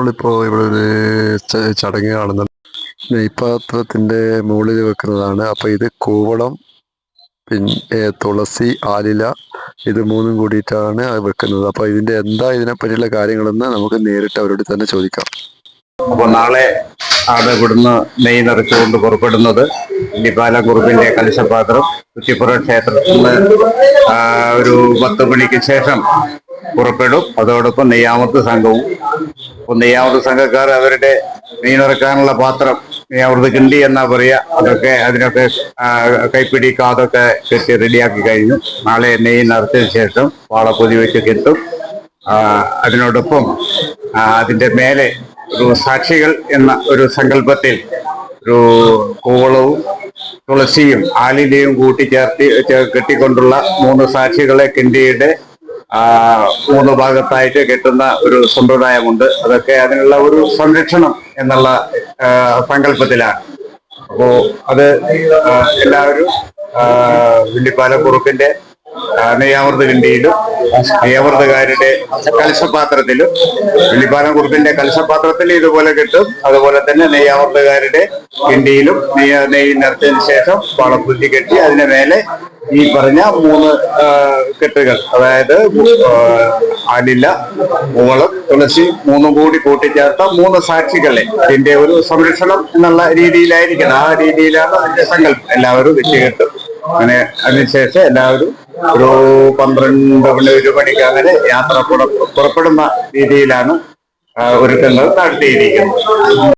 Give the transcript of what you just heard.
നമ്മളിപ്പോ ഇവിടെ ഒരു ചടങ്ങ് കാണുന്നുണ്ട് നെയ്പാത്രത്തിന്റെ മുകളിൽ വെക്കുന്നതാണ്. അപ്പോൾ ഇത് കൂവളം പിന്നെ തുളസി ആലില ഇത് മൂന്നും കൂടിയിട്ടാണ് വെക്കുന്നത്. അപ്പോൾ ഇതിന്റെ എന്താ ഇതിനെ പറ്റിയുള്ള കാര്യങ്ങളെന്ന് നമുക്ക് നേരിട്ട് അവരോട് തന്നെ ചോദിക്കാം. അപ്പോൾ നാളെ ആണ് ഇവിടുന്ന് നെയ് നിറച്ചുകൊണ്ട് പുറപ്പെടുന്നത് ഇല്ലിപ്പാല കുറുപ്പിന്റെ കലശപാത്രം കുറ്റിപ്പുറം ക്ഷേത്രത്തിൽ ഒരു പത്ത് മണിക്ക് ശേഷം പുറപ്പെടും. അതോടൊപ്പം നെയ്യാമത്ത് സംഘവും നെയ്യാമത്ത് സംഘക്കാർ അവരുടെ മീനിറക്കാനുള്ള നിറക്കാനുള്ള പാത്രം നെയ്യാവൃത കിണ്ടി എന്നാ പറയാ. അതൊക്കെ അതിനൊക്കെ കൈപ്പിടി കാതൊക്കെ കെട്ടി റെഡിയാക്കി കഴിഞ്ഞു. നാളെ നെയ്യ് നിറച്ചതിന് ശേഷം വാളപ്പൊതി വെച്ച് കെട്ടും. അതിനോടൊപ്പം അതിന്റെ മേലെ ഒരു സാക്ഷികൾ എന്ന ഒരു സങ്കല്പത്തിൽ ഒരു കൂവളവും തുളസിയും ആലിലയും കൂട്ടിച്ചേർത്തി കെട്ടിക്കൊണ്ടുള്ള മൂന്ന് സാക്ഷികളെ കിണ്ടിയുടെ മൂന്ന് ഭാഗത്തായിട്ട് കെട്ടുന്ന ഒരു സമ്പ്രദായമുണ്ട്. അതൊക്കെ അതിനുള്ള ഒരു സംരക്ഷണം എന്നുള്ള സങ്കല്പത്തിലാണ്. അപ്പോ അത് എല്ലാവരും വില്ലിപ്പാല കുറുപ്പിന്റെ നെയ്യാമൃത കിണ്ടിയിലും നെയ്യാമൃതകാരുടെ കലശപാത്രത്തിലും വെള്ളിപ്പാലം കുറുപ്പിന്റെ കലശപാത്രത്തിൽ ഇതുപോലെ കിട്ടും. അതുപോലെ തന്നെ നെയ്യാമൃതകാരുടെ കിണ്ടിയിലും നെയ്യ് നെയ്യ് ശേഷം വളപ്പുറ്റി കെട്ടി അതിന് മേലെ ഈ പറഞ്ഞ മൂന്ന് കെട്ടുകൾ. അതായത് അലില ഓളം തുളസി മൂന്നും കൂടി കൂട്ടിച്ചേർത്ത മൂന്ന് സാക്ഷികളെ. ഇതിന്റെ ഒരു സംരക്ഷണം എന്നുള്ള രീതിയിലായിരിക്കണം. ആ രീതിയിലാണ് അതിന്റെ സങ്കല്പം. എല്ലാവരും വെച്ചുകെട്ട് കെട്ടും അങ്ങനെ അതിനുശേഷം എല്ലാവരും ഒരു പന്ത്രണ്ട് മണി ഒരു മണിക്ക് അങ്ങനെ യാത്ര പുറപ്പെടുന്ന രീതിയിലാണ് ഒരുക്കങ്ങൾ നടത്തിയിരിക്കുന്നത്.